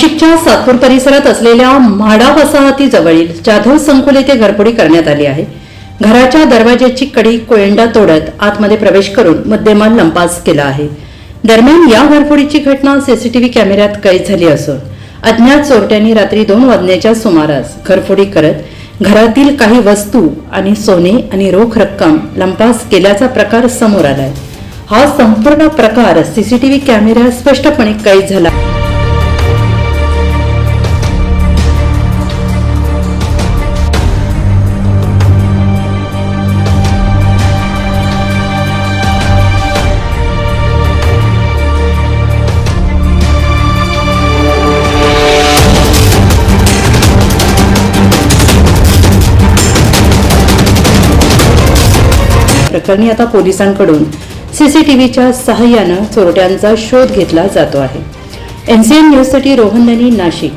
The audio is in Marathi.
नाशिकच्या सातपूर परिसरात असलेल्या म्हाडा वसाहतीजवळील जाधव संकुल येथे घरफोडी करण्यात आली आहे. घराच्या दरवाज्याची कडी कोयंडा तोडत आतमध्ये प्रवेश करून मुद्देमाल लंपास केला आहे. दरम्यान या घरफोडीची घटना सीसीटीव्ही कॅमेऱ्यात कैद झाली असून अज्ञात चोरट्यांनी रात्री दोन वाजण्याच्या सुमारास घरफोडी करत घरातील काही वस्तू आणि सोने आणि रोख रक्कम लंपास केल्याचा प्रकार समोर आलाय. हा संपूर्ण प्रकार सीसीटीव्ही कॅमेऱ्यात स्पष्टपणे कैद झाला. प्रकरणी आता पोलिसांकडून सीसीटीव्हीच्या सहाय्यानं चोरट्यांचा शोध घेतला जातो आहे. एनसीएन न्यूजसाठी रोहन नाशिक.